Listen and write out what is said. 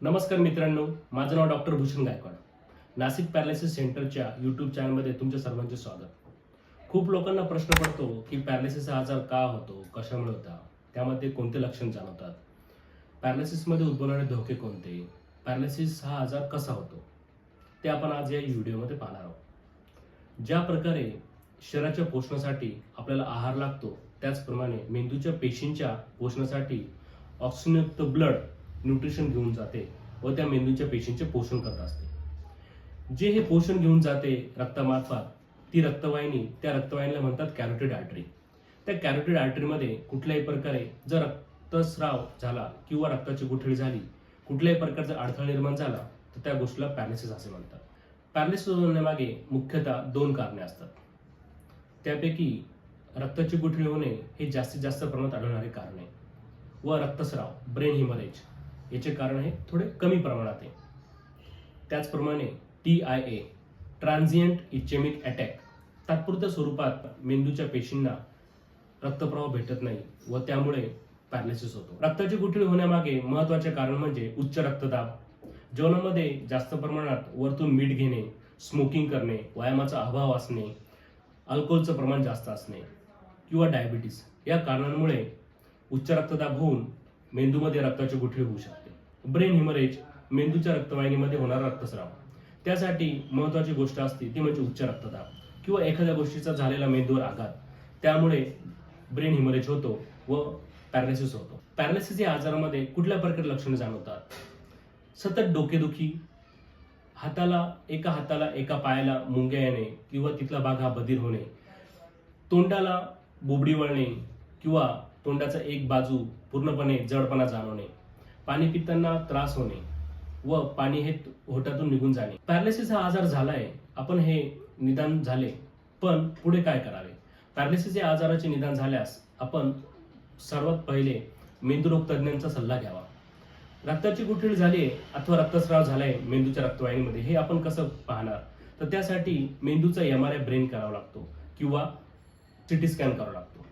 नमस्कार मित्रांनो माझं नाव डॉक्टर भूषण गायकवाड. नाशिक पॅरालिसिस सेंटरच्या यूट्यूब चॅनलमध्ये तुमच्या सर्वांचे स्वागत. खूप लोकांना प्रश्न पडतो की पॅरालिसिस हा आजार का होतो कशामुळे होता? त्यामध्ये कोणते लक्षण जाणवतात? पॅरालिसिसमध्ये उद्भवणारे धोके कोणते? पॅरालिसिस हा आजार कसा होतो? ते आपण आज या व्हिडिओमध्ये पाहणार आहोत. ज्या प्रकारे शरीराच्या पोषणासाठी आपल्याला आहार लागतो त्याचप्रमाणे मेंदूच्या पेशींच्या पोषणासाठी ऑक्सिजनयुक्त ब्लड न्यूट्रिशन घेऊन जाते व त्या मेंदूच्या पेशींचे पोषण करत असते. जे हे पोषण घेऊन जाते रक्तामार्फत ती रक्तवाहिनी त्या रक्तवाहिनीला म्हणतात कॅरोटेड आर्टरी त्या कॅरोटेड आर्टरीमध्ये कुठल्याही प्रकारे जर रक्तस्राव झाला किंवा रक्ताची गुठळी झाली कुठल्याही प्रकारचा अडथळा निर्माण झाला तर त्या गोष्टीला पॅरालिसिस असे म्हणतात. पॅरालिसिस होण्यामागे मुख्यतः दोन कारणे असतात. त्यापैकी रक्ताची गुठळी होणे हे जास्तीत जास्त प्रमाणात आढळणारे कारण. आहे व रक्तस्राव ब्रेन हिमरेज याचे कारण हे थोडे कमी प्रमाणात आहे. त्याचप्रमाणे T I A transient ischemic attack तात्पुरत्या स्वरूपात मेंदूच्या पेशींना रक्तप्रवाह भेटत नाही व त्यामुळे पॅरालिसिस होतो. रक्ताची गुठळी होण्यामागे महत्त्वाचे कारण म्हणजे उच्च रक्तदाब. जेवणामध्ये जास्त प्रमाणात वरतून मीठ घेणे स्मोकिंग करणे व्यायामाचा अभाव असणे अल्कोहोलचं प्रमाण जास्त असणे किंवा डायबिटीस या कारणांमुळे उच्च रक्तदाब होऊन मेंदूमध्ये रक्ताची गुठळी होऊ शकते. ब्रेन हिमरेज मेंदूच्या रक्तवाहिनीमध्ये होणारा रक्तस्राव. त्यासाठी महत्वाची गोष्ट असते ती म्हणजे उच्च रक्तदाब. किंवा एखाद्या गोष्टीचा झालेला मेंदूवर आघात. त्यामुळे ब्रेन हिमरेज होतो व पॅरालिसिस होतो. पॅरालिसिस या आजारामध्ये कुठल्या प्रकारे लक्षणे जाणवतात? सतत डोकेदुखी हाताला एका हाताला एका पायाला मुंग्या येणे किंवा तिथला भाग हा बधीर होणे तोंडाला बोबडी वळणे किंवा तोंडाचा एक बाजू पूर्णपणे जडपणा जाणवणे पाणी पिताना त्रास होणे व पाणी हे होटातून निघून जाणे. पॅरालिसिस हा आजार झालाय आपण हे निदान झाले पण पुढे काय करावे? पॅरालिसिस या आजाराचे निदान झाल्यास आपण सर्वात पहिले मेंदूरोग तज्ज्ञांचा सल्ला घ्यावा. रक्ताची गुठळी झाली आहे अथवा रक्तस्राव झालाय मेंदूच्या रक्तवाहिनीमध्ये हे आपण कसं पाहणार? तर त्यासाठी मेंदूचा एम आर आय ब्रेन करावा लागतो किंवा सिटी स्कॅन करावा लागतो.